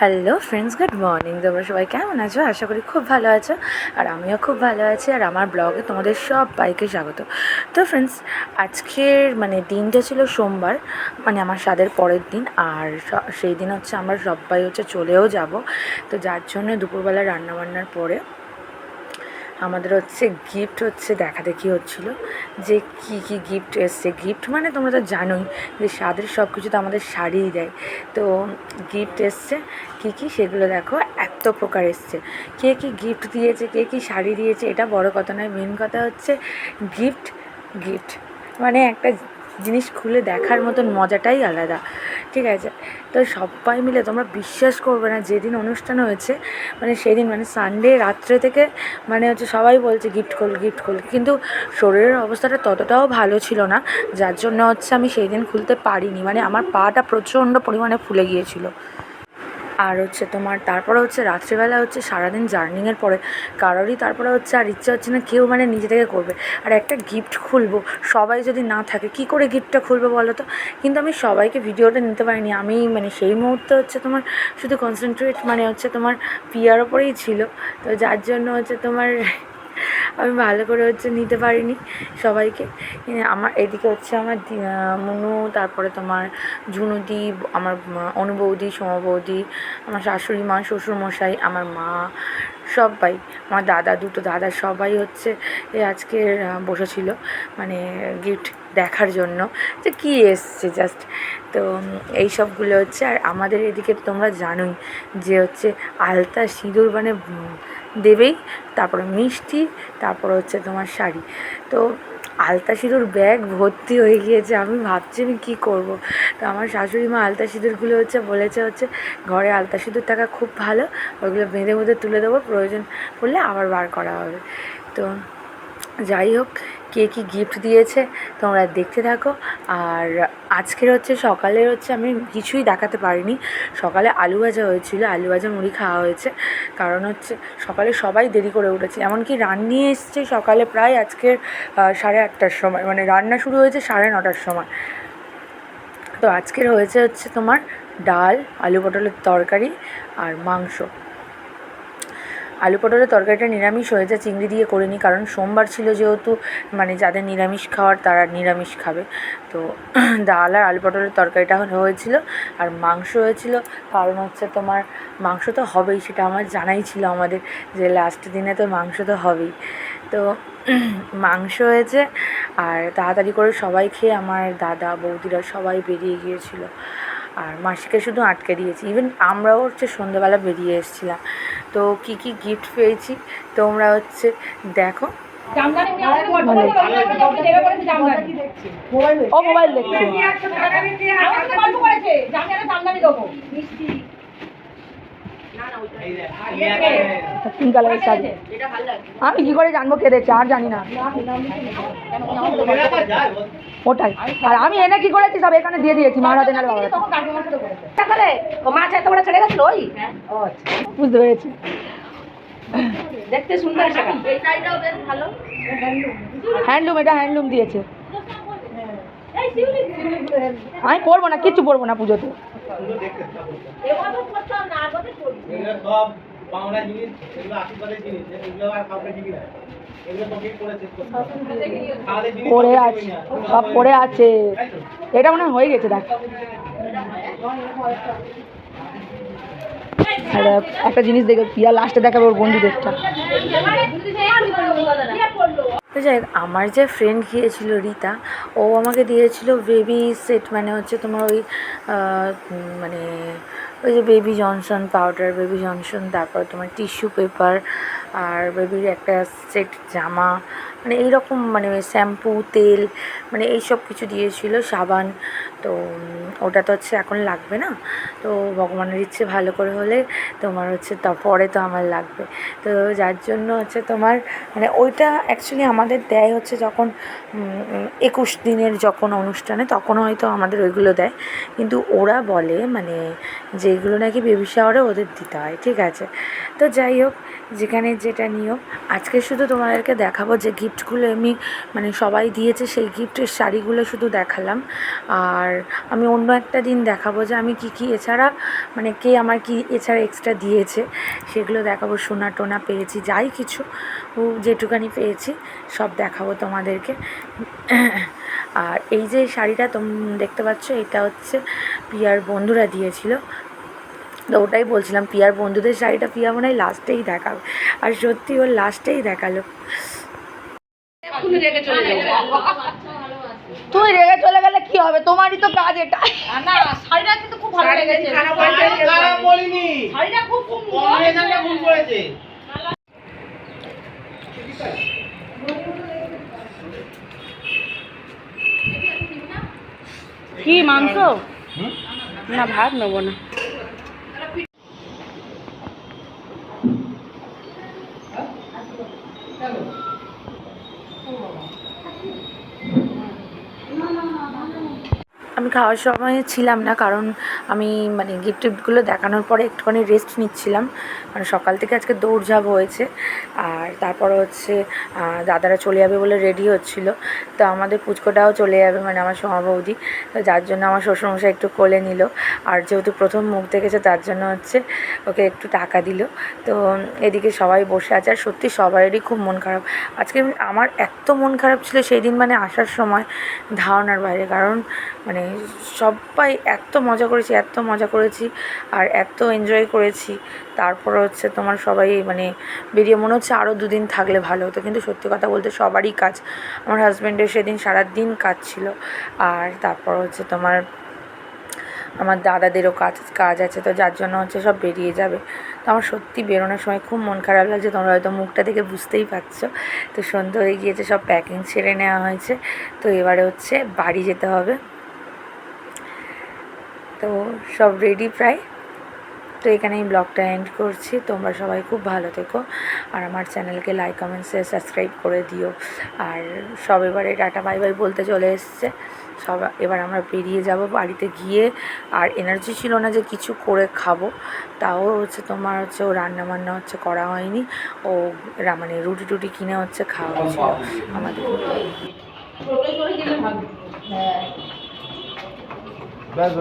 Hello friends good morning তোমরা সবাই কেমন আছো? আশা করি খুব ভালো আছো। আর আমিও খুব ভালো আছি। আর আমার ব্লগে তোমাদের সব বাইকে স্বাগত। তো ফ্রেন্ডস আজকের মানে দিনটা ছিল সোমবার মানে আমার স্বাদের পরের দিন। আর সেই দিন হচ্ছে আমরা সবাই হচ্ছে চলেও যাব। তো যার জন্য দুপুরবেলা রান্নাবান্নার পরে আমাদের হচ্ছে গিফট হচ্ছে, দেখা দেখি হচ্ছিল যে কি কি গিফট এসছে। গিফট মানে তোমরা তো জানোই যে স্বাদের সব কিছু তো আমাদের শাড়িই দেয়। তো গিফট এসছে, কি কি সেগুলো দেখো, এত প্রকার এসছে। কে কি গিফট দিয়েছে, কে কি শাড়ি দিয়েছে, এটা বড় কথা নয় মেন কথা হচ্ছে গিফট গিফট মানে একটা জিনিস খুলে দেখার মতন মজাটাই আলাদা। ঠিক আছে? তো সবাই মিলে তোমরা বিশ্বাস করবে না যেদিন অনুষ্ঠান হয়েছে মানে সেদিন মানে সানডে রাত্রে থেকে মানে হচ্ছে সবাই বলছে গিফট খোল গিফট খোল কিন্তু শরীরের অবস্থাটা ততটাও ভালো ছিল না, যার জন্য হচ্ছে আমি সেই দিন খুলতে পারিনি। মানে আমার পাটা প্রচণ্ড পরিমাণে ফুলে গিয়েছিল। আর হচ্ছে তোমার, তারপরে হচ্ছে রাত্রিবেলা হচ্ছে সারাদিন জার্নিংয়ের পরে কারোরই তারপরে হচ্ছে আর ইচ্ছা হচ্ছে না কেউ মানে নিজে থেকে করবে। আর একটা গিফট খুলবো, সবাই যদি না থাকে কি করে গিফটটা খুলবো বলো তো? কিন্তু আমি সবাইকে ভিডিওটা নিতে পারিনি, আমি মানে সেই মুহূর্তে হচ্ছে তোমার শুধু কনসেন্ট্রেট মানে হচ্ছে তোমার পিয়ার ওপরেই ছিল। তো যার জন্য হচ্ছে তোমার আমি ভালো করে হচ্ছে নিতে পারিনি সবাইকে। আমার এদিকে হচ্ছে আমার মুনু, তারপরে তোমার ঝুনুদি আমার অনুবৌদি, সোমবৌদি, আমার শাশুড়ি মা, শ্বশুরমশাই, আমার মা, সবাই, আমার দাদা, দুটো দাদা সবাই হচ্ছে আজকে বসেছিল মানে গিফট দেখার জন্য। যে কী এসছে জাস্ট তো এই সবগুলো হচ্ছে আর আমাদের এদিকে তোমরা জানোই যে হচ্ছে আলতা সিঁদুর মানে দেবেই তারপরে মিষ্টি, তারপর হচ্ছে তোমার শাড়ি। তো আলতা সিঁদুর ব্যাগ ভর্তি হয়ে গিয়েছে, আমি ভাবছি আমি কী করব। তো আমার শাশুড়ি মা আলতা সিঁদুরগুলো হচ্ছে বলেছে হচ্ছে, ঘরে আলতা সিঁদুর থাকা খুব ভালো ওইগুলো বেঁধে বেঁধে তুলে দেবো, প্রয়োজন পড়লে আবার বার করা হবে। তো যাই হোক কে কী গিফট দিয়েছে তোমরা দেখতে থাকো। আর আজকের হচ্ছে, সকালের হচ্ছে আমি কিছুই দেখাতে পারিনি। সকালে আলু ভাজা হয়েছিল, আলু ভাজা মুড়ি খাওয়া হয়েছে। কারণ হচ্ছে, সকালে সবাই দেরি করে উঠেছে। এমনকি রান্নি এসছে সকালে প্রায় আজকের সাড়ে আটটার সময়। মানে রান্না শুরু হয়েছে সাড়ে নটার সময়। তো আজকের হয়েছে হচ্ছে তোমার ডাল, আলু পটলের তরকারি আর মাংস। আলু পটলের তরকারিটা নিরামিষ হয়েছে চিংড়ি দিয়ে করিনি, কারণ সোমবার ছিল যেহেতু মানে যাদের নিরামিষ খাওয়ার তারা নিরামিষ খাবে। তো ডাল আর আলু পটলের তরকারিটা হয়েছিল, আর মাংস হয়েছিল, কারণ হচ্ছে তোমার মাংস তো হবেই, সেটা আমার জানাই ছিল আমাদের যে লাস্ট দিনে তো মাংস তো হবেই। তো মাংস হয়েছে, আর তাড়াতাড়ি করে সবাই খেয়ে আমার দাদা, বৌদিরা সবাই বেরিয়ে গিয়েছিল। আর মাসিকে শুধু আটকে দিয়েছি ইভেন আমরাও হচ্ছে সন্ধ্যাবেলা বেরিয়ে এসেছিলাম। তো কি কি গিফট পেয়েছি? তোমরা হচ্ছে দেখো। ও মোবাইল দেখছি আমার সাথে গল্প করেছে জামদানি জামদানি দেবো মিষ্টি পিঙ্ক কালারের শাড়ি আমি কি করে জানব কে দেখছে? আর জানি না। ওটাই। আর আমি এনে কি করেছি? সব এখানে দিয়ে দিয়েছি মার হাতে নাড়ে তাহলে ও মাছ এত বড় ছেড়ে গেছিল ওই? আচ্ছা। বুঝতে পেরেছি। দেখতে সুন্দর হ্যান্ডলুম এটা হ্যান্ডলুম দিয়েছে। আমি পরবো না কিচ্ছু পরবো না পুজোতে। এগুলো সব বাংলা জিনিস এগুলো আশীর্বাদের জিনিস এগুলো আর কাউকে দিবি না। এগুলো তোকেই করে শেষ করতে হবে। আমাদের জিনিস পরে আছে সব পরে আছে। এটা মনে হয় গেছে দেখ। একটা জিনিস দেখে পিয়া লাস্টে দেখাবে ওর বন্ধুদেরটা তো যাই আমার যে ফ্রেন্ড গিয়েছিল রীতা ও আমাকে দিয়েছিল বেবি সেট মানে হচ্ছে তোমার ওই মানে ওই যে baby Johnson powder baby Johnson তারপর তোমার টিস্যু পেপার আর বেবির একটা সেট জামা মানে এইরকম মানে শ্যাম্পু, তেল মানে এই সব কিছু দিয়েছিল, সাবান। তো ওটা তো হচ্ছে এখন লাগবে না। তো ভগবানের ইচ্ছে ভালো করে হলে তোমার হচ্ছে তারপরে তো আমার লাগবে। তো যার জন্য হচ্ছে তোমার মানে ওইটা অ্যাকচুয়ালি আমাদের দেয় হচ্ছে যখন একুশ দিনের যখন অনুষ্ঠানে, তখন হয়তো আমাদের ওইগুলো দেয়। কিন্তু ওরা বলে মানে যে এগুলো নাকি বেবি শাওয়ারে ওদের দিতে হয়, ঠিক আছে? তো যাই হোক, যেখানে যেটা নিয়ম, আজকে শুধু তোমাদেরকে দেখাবো যে গিফট গিফটগুলো এমনি মানে সবাই দিয়েছে, সেই গিফটের শাড়িগুলো শুধু দেখালাম। আর আমি অন্য একটা দিন দেখাবো যে আমি কী কী এছাড়া মানে কে আমার কি এছাড়া এক্সট্রা দিয়েছে, সেগুলো দেখাবো, সোনা টোনা পেয়েছি, যাই কিছু যেটুকানি পেয়েছি, সব দেখাবো তোমাদেরকে। আর এই যে শাড়িটা তোম, দেখতে পাচ্ছ, এটা হচ্ছে পিয়ার বন্ধুরা দিয়েছিল। তো ওটাই বলছিলাম, পিয়ার বন্ধুদের শাড়িটা পিয়া মনে হয় লাস্টেই দেখাবে। আর সত্যি ওর লাস্টেই দেখাল। তুমি রেগে চলে যাবে। তুমি রেগে চলে গেলে কি হবে? তোমারই তো কাজ এটা আর না শাড়িটা কিন্তু খুব ভালো লেগেছে। খারাপ বলিনি। শাড়িটা খুব কম্বিনেশনটা ভুল করেছে। কি মাংস? না ভাত নেব না। আমি খাওয়ার সময় ছিলাম না, কারণ আমি মানে গিফট টিফটগুলো দেখানোর পরে একটুখানি রেস্ট নিচ্ছিলাম। কারণ সকাল থেকে আজকে দৌড়ঝাঁপ হয়েছে। আর তারপর হচ্ছে দাদারা চলে যাবে বলে রেডি হচ্ছিল। তো আমাদের পুচকোটাও চলে যাবে মানে আমার সোমা বৌদি। তো যার জন্য আমার শ্বশুরমশাই একটু কোলে নিল। আর যেহেতু প্রথম মুখ দেখেছে, তার জন্য হচ্ছে ওকে একটু টাকা দিল। তো এদিকে সবাই বসে আছে, আর সত্যি সবাইয়েরই খুব মন খারাপ। আজকে আমার এত মন খারাপ ছিল সেই দিন মানে আসার সময় ধারণার বাইরে, কারণ মানে সবাই এত মজা করেছি, এত মজা করেছি, আর এত এনজয় করেছি। তারপর হচ্ছে তোমার সবাই মানে বেরিয়ে মনে হচ্ছে আরও দুদিন থাকলে ভালো হতো। কিন্তু সত্যি কথা বলতে সবারই কাজ। আমার হাজব্যান্ডের সেদিন সারাদিন কাজ ছিল আর তারপর হচ্ছে তোমার, আমার দাদাদেরও কাজ কাজ আছে, তো যার জন্য হচ্ছে সব বেরিয়ে যাবে। তো আমার সত্যি বেরোনোর সময় খুব মন খারাপ লাগছে, তোমরা হয়তো মুখটা দেখে বুঝতেই পারছ। তো সন্ধ্যে হয়ে গিয়েছে, সব প্যাকিং ছেড়ে নেওয়া হয়েছে। তো এবারে হচ্ছে বাড়ি যেতে হবে। তো সব রেডি প্রায়। তো এখানে এই ব্লগটা এন্ড করছি। তোমরা সবাই খুব ভালো থেকো আর আমার চ্যানেলকে লাইক কমেন্ট শেয়ার সাবস্ক্রাইব করে দিও। আর সব এবারে টাটা বাই বাই বলতে চলে এসছে। সব এবার আমরা বেরিয়ে যাব বাড়িতে গিয়ে। আর এনার্জি ছিল না যে কিছু করে খাব। তাও হচ্ছে তোমার হচ্ছে ও রান্না বান্না হচ্ছে করা হয়নি। ও মানে রুটি টুটি কিনে হচ্ছে খাওয়া হয়েছিল আমাদের। ব্যাস